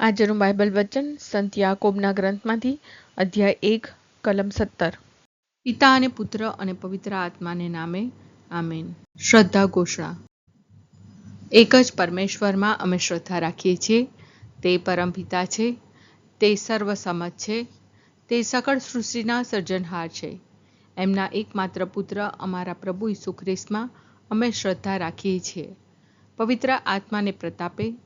આજનું બાઇબલ વચન સંત યાકોબના ગ્રંથમાંથી અધ્યાય એક, કલમ સત્તર. પિતા અને પુત્ર અને પવિત્ર આત્માને નામે, આમેન. શ્રદ્ધા ઘોષણા. એક જ પરમેશ્વરમાં અમે શ્રદ્ધા રાખીએ છીએ. તે પરમ પિતા છે. તે સર્વસમત છે. તે સકળ સૃષ્ટિના સર્જનહાર છે. એમના એકમાત્ર પુત્ર અમારા પ્રભુ ઈસુ ખ્રિસ્તમાં અમે શ્રદ્ધા રાખીએ છીએ. પવિત્ર આત્માને પ્રતાપે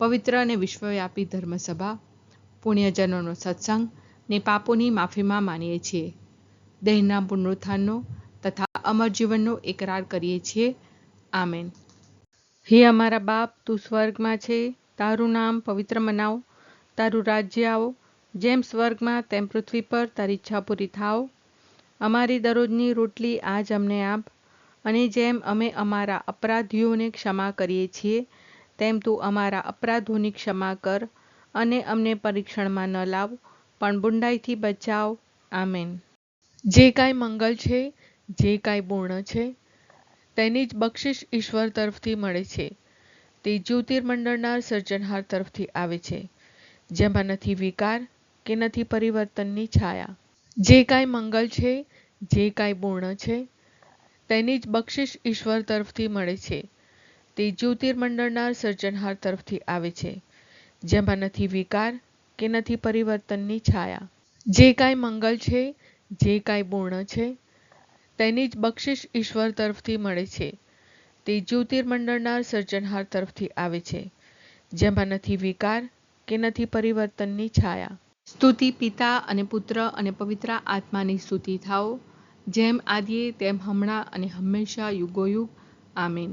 પવિત્ર અને વિશ્વવ્યાપી ધર્મસભા, પુણ્યજનોનો સત્સંગ ને પાપોની માફીમાં માનીએ છીએ. દેહના પુનરુત્થાનનો તથા અમર જીવનનો એકરાર કરીએ છીએ. આમેન. હે અમારા બાપ, તું સ્વર્ગમાં છે. તારું નામ પવિત્ર મનાવ. તારું રાજ્ય આવો. જેમ સ્વર્ગમાં, તેમ પૃથ્વી પર તારી ઈચ્છા પૂરી થાવ અમારી દરરોજની રોટલી આજ અમને આપ. અને જેમ અમે અમારા અપરાધીઓને ક્ષમા કરીએ છીએ તેમ તું અમારા અપરાધોની ક્ષમા કર અને અમને પરીક્ષણમાં ન લાવ, પણ બુંડાઈથી બચાવ. આમેન. જે કાંઈ મંગલ છે, જે કાંઈ પૂર્ણ છે, તેની જ બક્ષિસ ઈશ્વર તરફથી મળે છે. તે જ્યોતિર્મંડળના સર્જનહાર તરફથી આવે છે, જેમાં નથી વિકાર કે નથી પરિવર્તનની છાયા. જે કાંઈ મંગલ છે, જે કાંઈ પૂર્ણ છે, તેની જ બક્ષિસ ઈશ્વર તરફથી મળે છે. તે જ્યોતિર્મંડળના સર્જનહાર તરફથી આવે છે, જેમાં નથી વિકાર કે નથી પરિવર્તનની છાયા. જે કાંઈ મંગલ છે, જે કાંઈ પૂર્ણ છે, તેની જ બક્ષિસ ઈશ્વર તરફથી મળે છે. તે જ્યોતિર્મંડળના સર્જનહાર તરફથી આવે છે, જેમાં નથી વિકાર કે નથી પરિવર્તનની છાયા. સ્તુતિ પિતા અને પુત્ર અને પવિત્ર આત્માની સ્તુતિ થાઓ, જેમ આદિએ તેમ હમણાં અને હંમેશા યુગોયુગ. આમીન.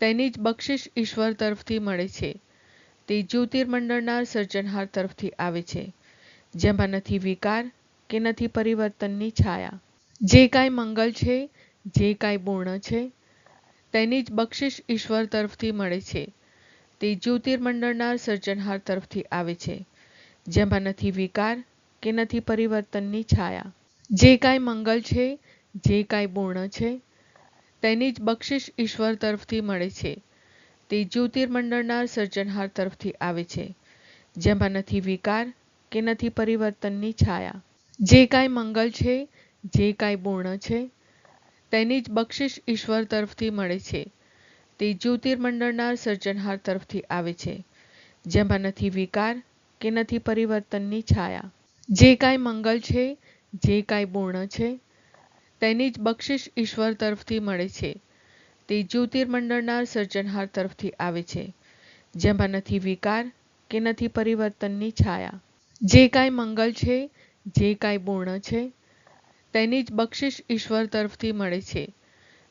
તેની જ બક્ષિસ ઈશ્વર તરફથી મળે છે. તે જ્યોતિર્મંડળના સર્જનહાર તરફથી આવે છે, જેમાં નથી વિકાર કે નથી પરિવર્તનની છાયા. જે કાંઈ મંગલ છે, જે કાંઈ પૂર્ણ છે, તેની જ બક્ષિસ ઈશ્વર તરફથી મળે છે. તે જ્યોતિર્મંડળના સર્જનહાર તરફથી આવે છે, જેમાં નથી વિકાર કે નથી પરિવર્તનની છાયા. જે કાંઈ મંગલ છે, જે કાંઈ પૂર્ણ છે તેની જ બક્ષિસ ઈશ્વર તરફથી મળે છે. તે જ્યોતિર્મંડળના સર્જનહાર તરફથી આવે છે, જેમાં નથી વિકાર કે નથી પરિવર્તનની છાયા. જે કાંઈ મંગલ છે, જે કાંઈ પૂર્ણ છે, તેની જ બક્ષિસ ઈશ્વર તરફથી મળે છે. તે જ્યોતિર્મંડળના સર્જનહાર તરફથી આવે છે, જેમાં નથી વિકાર કે નથી પરિવર્તનની છાયા. જે કાંઈ મંગલ છે, જે કાંઈ પૂર્ણ છે તેની જ બક્ષિસ ઈશ્વર તરફથી મળે છે. તે જ્યોતિર્મંડળના સર્જનહાર તરફથી આવે છે, જેમાં નથી વિકાર કે નથી પરિવર્તનની છાયા. જે કાંઈ મંગલ છે, જે કાંઈ પૂર્ણ છે, તેની જ બક્ષિસ ઈશ્વર તરફથી મળે છે.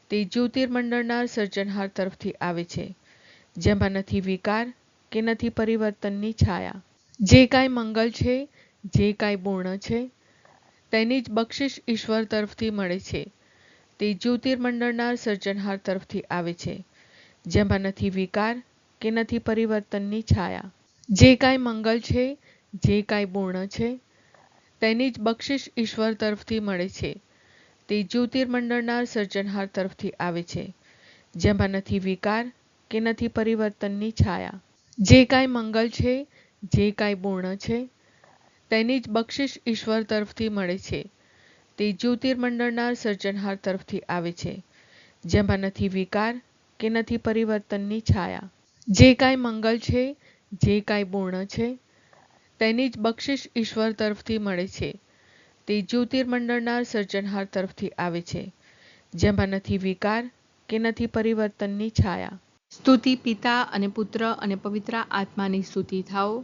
તે જ્યોતિર્મંડળના સર્જનહાર તરફથી આવે છે, જેમાં નથી વિકાર કે નથી પરિવર્તનની છાયા. જે કાંઈ મંગલ છે, જે કાંઈ પૂર્ણ છે તેની જ બક્ષિસ ઈશ્વર તરફથી મળે છે. તે જ્યોતિર્મંડળના સર્જનહાર તરફથી આવે છે, જેમાં નથી વિકાર કે નથી પરિવર્તનની છાયા. જે કાંઈ મંગલ છે, જે કાંઈ પૂર્ણ છે, તેની જ બક્ષિસ ઈશ્વર તરફથી મળે છે. તે જ્યોતિર્મંડળના સર્જનહાર તરફથી આવે છે, જેમાં નથી વિકાર કે નથી પરિવર્તનની છાયા. જે કાંઈ મંગલ છે, જે કાંઈ પૂર્ણ છે તેની જ બક્ષિસ ઈશ્વર તરફથી મળે છે. તે જ્યોતિર્મંડળના સર્જનહાર તરફથી આવે છે, જેમાં નથી વિકાર કે નથી પરિવર્તનની છાયા. જે કાંઈ મંગલ છે, જે કાંઈ પૂર્ણ છે, તેની જ બક્ષિસ ઈશ્વર તરફથી મળે છે. તે જ્યોતિર્મંડળના સર્જનહાર તરફથી આવે છે, જેમાં નથી વિકાર કે નથી પરિવર્તનની છાયા. સ્તુતિ પિતા અને પુત્ર અને પવિત્ર આત્માની સ્તુતિ થાઓ.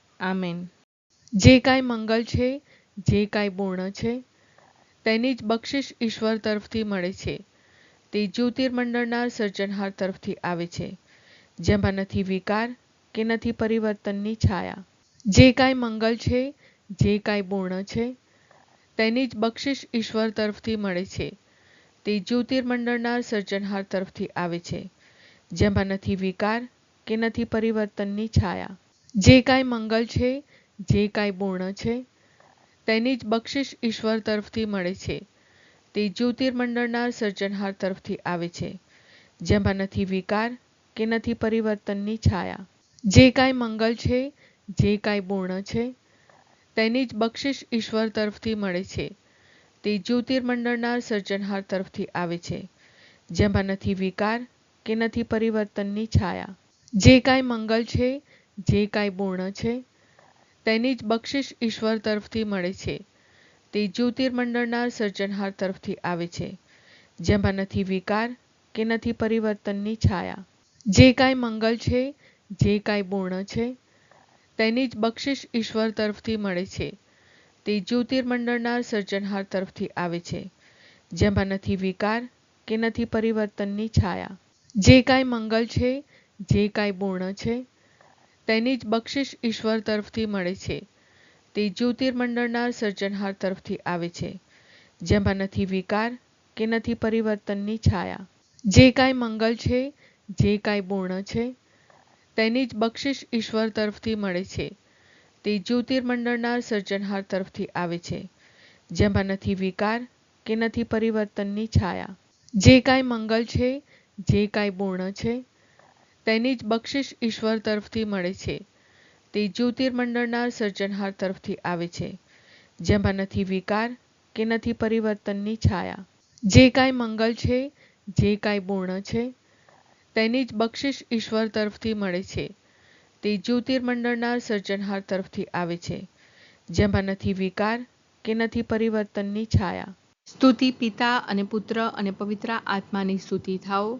આમેન. જે કાંઈ મંગલ છે, જે કાંઈ પૂર્ણ છે, તેની જ બક્ષિસ ઈશ્વર તરફથી મળે છે. તે જ્યોતિર્મંડળના સર્જનહાર તરફથી આવે છે, જેમાં નથી વિકાર કે નથી પરિવર્તનની છાયા. જે કાંઈ મંગલ છે, જે કાંઈ પૂર્ણ છે, તેની જ બક્ષિસ ઈશ્વર તરફથી મળે છે. તે જ્યોતિર્મંડળના સર્જનહાર તરફથી આવે છે, જેમાં નથી વિકાર કે નથી પરિવર્તનની છાયા. જે કાંઈ મંગલ છે, જે કાંઈ પૂર્ણ છે, તેની જ બક્ષિસ ઈશ્વર તરફથી મળે છે. તે જ્યોતિર્મંડળના સર્જનહાર તરફથી આવે છે, જેમાં નથી વિકાર કે નથી પરિવર્તનની છાયા. જે કાંઈ મંગલ છે, જે કાંઈ પૂર્ણ છે, તેની જ બક્ષિસ ઈશ્વર તરફથી મળે છે. તે જ્યોતિર્મંડળના સર્જનહાર તરફથી આવે છે, જેમાં નથી વિકાર કે નથી પરિવર્તનની છાયા. જે કાંઈ મંગલ છે જે કાંઈ પૂર્ણ છે, તેની જ બક્ષિસ ઈશ્વર તરફથી મળે છે. તે જ્યોતિર્મંડળના સર્જનહાર તરફથી આવે છે, જેમાં નથી વિકાર કે નથી પરિવર્તનની છાયા. જે કાંઈ મંગલ છે, જે કાંઈ પૂર્ણ છે, તેની જ બક્ષિસ ઈશ્વર તરફથી મળે છે. તે જ્યોતિર્મંડળના સર્જનહાર તરફથી આવે છે, જેમાં નથી વિકાર કે નથી પરિવર્તનની છાયા. જે કાંઈ મંગલ છે, જે કાંઈ પૂર્ણ છે તેની જ બક્ષિસ ઈશ્વર તરફથી મળે છે. તે જ્યોતિર્મંડળના સર્જનહાર તરફથી આવે છે, જેમાં નથી વિકાર કે નથી પરિવર્તનની છાયા. જે કાંઈ મંગલ છે, જે કાંઈ પૂર્ણ છે, તેની જ બક્ષિસ ઈશ્વર તરફથી મળે છે. તે જ્યોતિર્મંડળના સર્જનહાર તરફથી આવે છે, જેમાં નથી વિકાર કે નથી પરિવર્તનની છાયા. જે કાંઈ મંગલ છે, જે કાંઈ પૂર્ણ છે તેની જ બક્ષિસ ઈશ્વર તરફથી મળે છે. તે જ્યોતિર્મંડળના સર્જનહાર તરફથી આવે છે, જેમાં નથી વિકાર કે નથી પરિવર્તનની છાયા. જે કાંઈ મંગલ છે, જે કાંઈ પૂર્ણ છે, તેની જ બક્ષિસ ઈશ્વર તરફથી મળે છે. તે જ્યોતિર્મંડળના સર્જનહાર તરફથી આવે છે, જેમાં નથી વિકાર કે નથી પરિવર્તનની છાયા. સ્તુતિ પિતા અને પુત્ર અને પવિત્ર આત્માની સ્તુતિ થાઓ.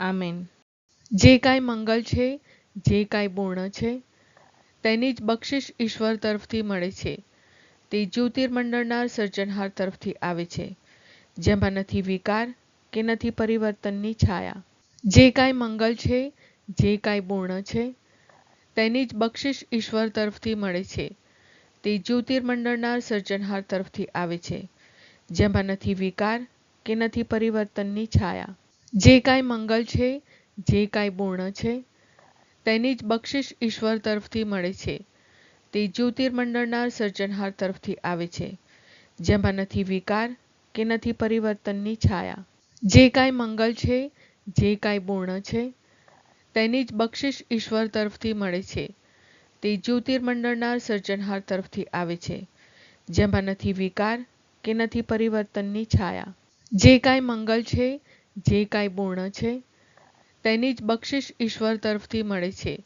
આમેન. જે કાંઈ મંગલ છે, જે કાંઈ પૂર્ણ છે, તેની જ બક્ષિસ ઈશ્વર તરફથી મળે છે. તે જ્યોતિર્મંડળના સર્જનહાર તરફથી આવે છે, જેમાં નથી વિકાર કે નથી પરિવર્તનની છાયા. જે કાંઈ મંગલ છે, જે કાંઈ પૂર્ણ છે, તેની જ બક્ષિસ ઈશ્વર તરફથી મળે છે. તે જ્યોતિર્મંડળના સર્જનહાર તરફથી આવે છે, જેમાં નથી વિકાર કે નથી પરિવર્તનની છાયા. જે કાંઈ મંગલ છે, જે કાંઈ પૂર્ણ છે, તેની જ બક્ષિસ ઈશ્વર તરફથી મળે છે. તે જ્યોતિર્મંડળના સર્જનહાર તરફથી આવે છે, જેમાં નથી વિકાર કે નથી પરિવર્તનની છાયા. જે કાંઈ મંગલ છે, જે કાંઈ પૂર્ણ છે, તેની જ બક્ષિસ ઈશ્વર તરફથી મળે છે. તે જ્યોતિર્મંડળના સર્જનહાર તરફથી આવે છે, જેમાં નથી વિકાર કે નથી પરિવર્તનની છાયા. જે કાંઈ મંગલ છે જે કાંઈ પૂર્ણ છે, તેની જ બક્ષિસ ઈશ્વર તરફથી મળે છે.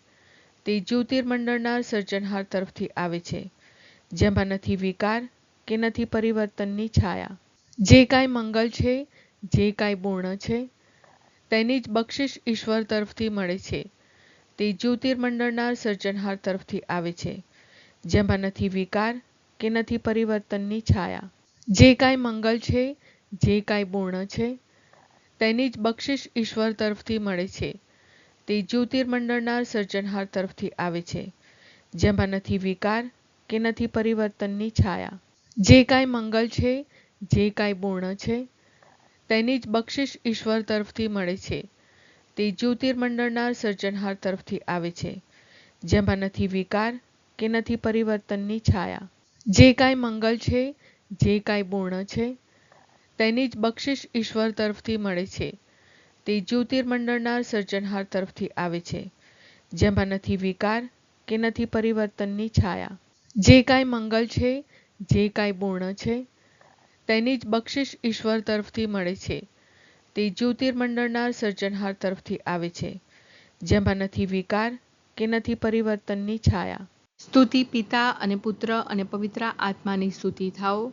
તે જ્યોતિર્મંડળના સર્જનહાર તરફથી આવે છે, જેમાં નથી વિકાર કે નથી પરિવર્તનની છાયા. જે કાંઈ મંગલ છે, જે કાંઈ પૂર્ણ છે, તેની જ બક્ષિસ ઈશ્વર તરફથી મળે છે. તે જ્યોતિર્મંડળના સર્જનહાર તરફથી આવે છે, જેમાં નથી વિકાર કે નથી પરિવર્તનની છાયા. જે કાંઈ મંગલ છે, જે કાંઈ પૂર્ણ છે તેની જ બક્ષિસ ઈશ્વર તરફથી મળે છે. તે જ્યોતિર્મંડળના સર્જનહાર તરફથી આવે છે, જેમાં નથી વિકાર કે નથી પરિવર્તનની છાયા. જે કાંઈ મંગલ છે, જે કાંઈ પૂર્ણ છે, તેની જ બક્ષિસ ઈશ્વર તરફથી મળે છે. તે જ્યોતિર્મંડળના સર્જનહાર તરફથી આવે છે, જેમાં નથી વિકાર કે નથી પરિવર્તનની છાયા. જે કાંઈ મંગલ છે, જે કાંઈ પૂર્ણ છે તેની જ બક્ષિસ ઈશ્વર તરફથી મળે છે. તે જ્યોતિર્મંડળના સર્જનહાર તરફથી આવે છે, જેમાં નથી વિકાર કે નથી પરિવર્તનની છાયા. જે કાંઈ મંગલ છે, જે કાંઈ પૂર્ણ છે, તેની જ બક્ષિસ ઈશ્વર તરફથી મળે છે. તે જ્યોતિર્મંડળના સર્જનહાર તરફથી આવે છે, જેમાં નથી વિકાર કે નથી પરિવર્તનની છાયા. સ્તુતિ પિતા અને પુત્ર અને પવિત્ર આત્માની સ્તુતિ થાઓ.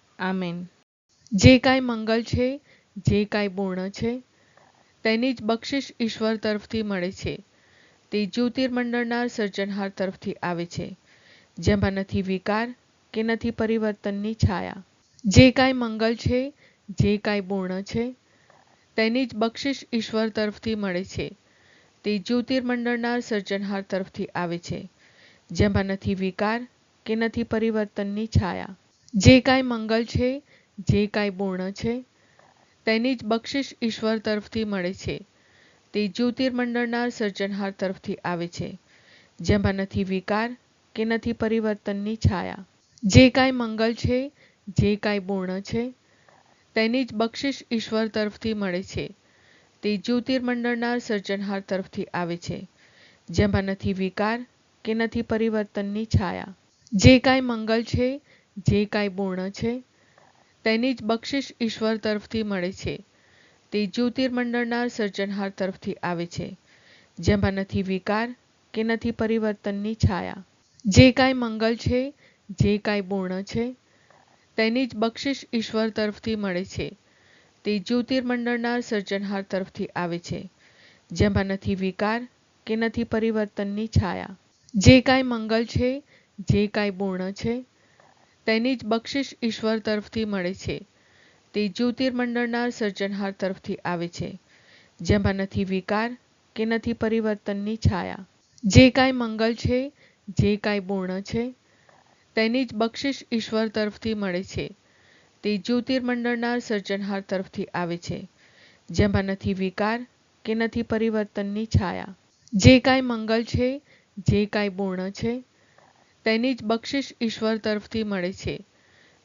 આમેન. જે કાંઈ મંગલ છે, જે કાંઈ પૂર્ણ છે, તેની જ બક્ષિસ ઈશ્વર તરફથી મળે છે. તે જ્યોતિર્મંડળના સર્જનહાર તરફથી આવે છે, જેમાં નથી વિકાર કે નથી પરિવર્તનની છાયા. જે કાંઈ મંગલ છે, જે કાંઈ પૂર્ણ છે, તેની જ બક્ષિસ ઈશ્વર તરફથી મળે છે. તે જ્યોતિર્મંડળના સર્જનહાર તરફથી આવે છે, જેમાં નથી વિકાર કે નથી પરિવર્તનની છાયા. જે કાંઈ મંગલ છે, જે કાંઈ પૂર્ણ છે, તેની જ બક્ષિસ ઈશ્વર તરફથી મળે છે. તે જ્યોતિર્મંડળના સર્જનહાર તરફથી આવે છે, જેમાં નથી વિકાર કે નથી પરિવર્તનની છાયા. જે કાંઈ મંગલ છે, જે કાંઈ પૂર્ણ છે, તેની જ બક્ષિસ ઈશ્વર તરફથી મળે છે. તે જ્યોતિર્મંડળના સર્જનહાર તરફથી આવે છે, જેમાં નથી વિકાર કે નથી પરિવર્તનની છાયા. જે કાંઈ મંગલ છે જે કાંઈ પૂર્ણ છે, તેની જ બક્ષિસ ઈશ્વર તરફથી મળે છે. તે જ્યોતિર્મંડળના સર્જનહાર તરફથી આવે છે, જેમાં નથી વિકાર કે નથી પરિવર્તનની છાયા. જે કાંઈ મંગલ છે, જે કાંઈ પૂર્ણ છે, તેની જ બક્ષિસ ઈશ્વર તરફથી મળે છે. તે જ્યોતિર્મંડળના સર્જનહાર તરફથી આવે છે, જેમાં નથી વિકાર કે નથી પરિવર્તનની છાયા. જે કાંઈ મંગલ છે, જે કાંઈ પૂર્ણ છે તેની જ બક્ષિસ ઈશ્વર તરફથી મળે છે. તે જ્યોતિર્મંડળના સર્જનહાર તરફથી આવે છે, જેમાં નથી વિકાર કે નથી પરિવર્તનની છાયા. જે કાંઈ મંગલ છે, જે કાંઈ પૂર્ણ છે, તેની જ બક્ષિસ ઈશ્વર તરફથી મળે છે. તે જ્યોતિર્મંડળના સર્જનહાર તરફથી આવે છે, જેમાં નથી વિકાર કે નથી પરિવર્તનની છાયા. જે કાંઈ મંગલ છે, જે કાંઈ પૂર્ણ છે તેની જ બક્ષિસ ઈશ્વર તરફથી મળે છે.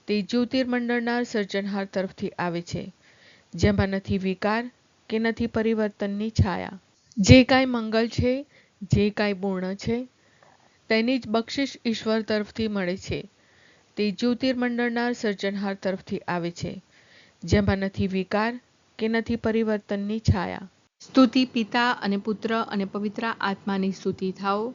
તે જ્યોતિર્મંડળના સર્જનહાર તરફથી આવે છે, જેમાં નથી વિકાર કે નથી પરિવર્તનની છાયા. જે કાંઈ મંગલ છે, જે કાંઈ પૂર્ણ છે, તેની જ બક્ષિસ ઈશ્વર તરફથી મળે છે. તે જ્યોતિર્મંડળના સર્જનહાર તરફથી આવે છે, જેમાં નથી વિકાર કે નથી પરિવર્તનની છાયા. સ્તુતિ પિતા અને પુત્ર અને પવિત્ર આત્માની સ્તુતિ થાઓ.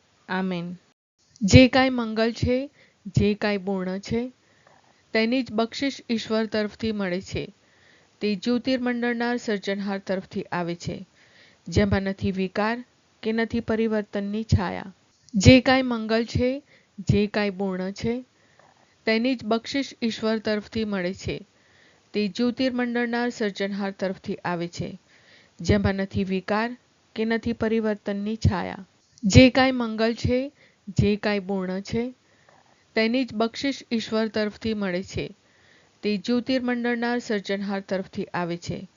આમેન. જે કાંઈ મંગલ છે, જે કાંઈ પૂર્ણ છે, તેની જ બક્ષિસ ઈશ્વર તરફથી મળે છે. તે જ્યોતિર્મંડળના સર્જનહાર તરફથી આવે છે, જેમાં નથી વિકાર કે નથી પરિવર્તનની છાયા. જે કાંઈ મંગલ છે, જે કાંઈ પૂર્ણ છે, તેની જ બક્ષિસ ઈશ્વર તરફથી મળે છે. તે જ્યોતિર્મંડળના સર્જનહાર તરફથી આવે છે, જેમાં નથી વિકાર કે નથી પરિવર્તનની છાયા. જે કાંઈ મંગલ છે, જે કાંઈ પૂર્ણ છે, તેની જ બક્ષિસ ઈશ્વર તરફથી મળે છે. તે જ્યોતિર્મંડળના સર્જનહાર તરફથી આવે છે,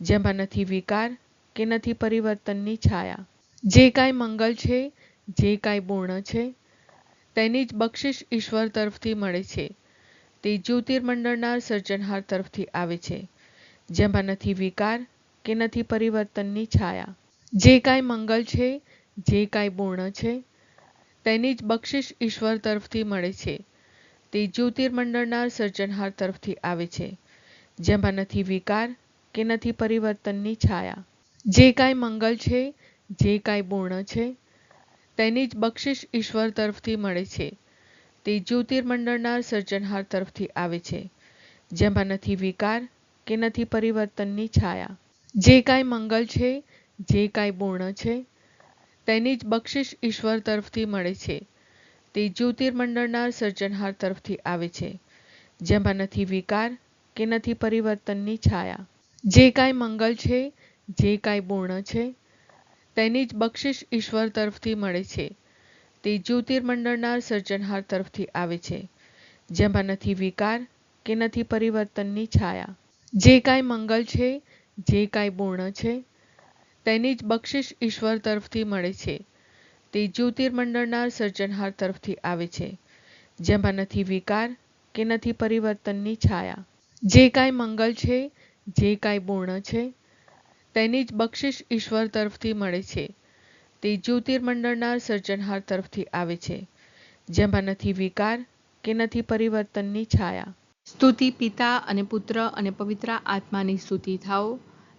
જેમાં નથી વિકાર કે નથી પરિવર્તનની છાયા. જે કાંઈ મંગલ છે, જે કાંઈ પૂર્ણ છે, તેની જ બક્ષિસ ઈશ્વર તરફથી મળે છે. તે જ્યોતિર્મંડળના સર્જનહાર તરફથી આવે છે, જેમાં નથી વિકાર કે નથી પરિવર્તનની છાયા. જે કાંઈ મંગલ છે જે કાંઈ પૂર્ણ છે, તેની જ બક્ષિસ ઈશ્વર તરફથી મળે છે. તે જ્યોતિર્મંડળના સર્જનહાર તરફથી આવે છે, જેમાં નથી વિકાર કે નથી પરિવર્તનની છાયા. જે કાંઈ મંગલ છે, જે કાંઈ પૂર્ણ છે, તેની જ બક્ષિસ ઈશ્વર તરફથી મળે છે. તે જ્યોતિર્મંડળના સર્જનહાર તરફથી આવે છે, જેમાં નથી વિકાર કે નથી પરિવર્તનની છાયા. જે કાંઈ મંગલ છે, જે કાંઈ પૂર્ણ છે તેની જ બક્ષિસ ઈશ્વર તરફથી મળે છે. તે જ્યોતિર્મંડળના સર્જનહાર તરફથી આવે છે, જેમાં નથી વિકાર કે નથી પરિવર્તનની છાયા. જે કાંઈ મંગલ છે, જે કાંઈ પૂર્ણ છે, તેની જ બક્ષિસ ઈશ્વર તરફથી મળે છે. તે જ્યોતિર્મંડળના સર્જનહાર તરફથી આવે છે, જેમાં નથી વિકાર કે નથી પરિવર્તનની છાયા. જે કાંઈ મંગલ છે, જે કાંઈ પૂર્ણ છે તેની જ બક્ષિસ ઈશ્વર તરફથી મળે છે. તે જ્યોતિર્મંડળના સર્જનહાર તરફથી આવે છે. જેમાં નથી વિકાર કે નથી પરિવર્તનની છાયા. જે કાંઈ મંગલ છે, જે કાંઈ પૂર્ણ છે, તેની જ બક્ષિસ ઈશ્વર તરફથી મળે છે. તે જ્યોતિર્મંડળના સર્જનહાર તરફથી આવે છે. જેમાં નથી વિકાર કે નથી પરિવર્તનની છાયા. સ્તુતિ પિતા અને પુત્ર અને પવિત્ર આત્માની સ્તુતિ થાઓ.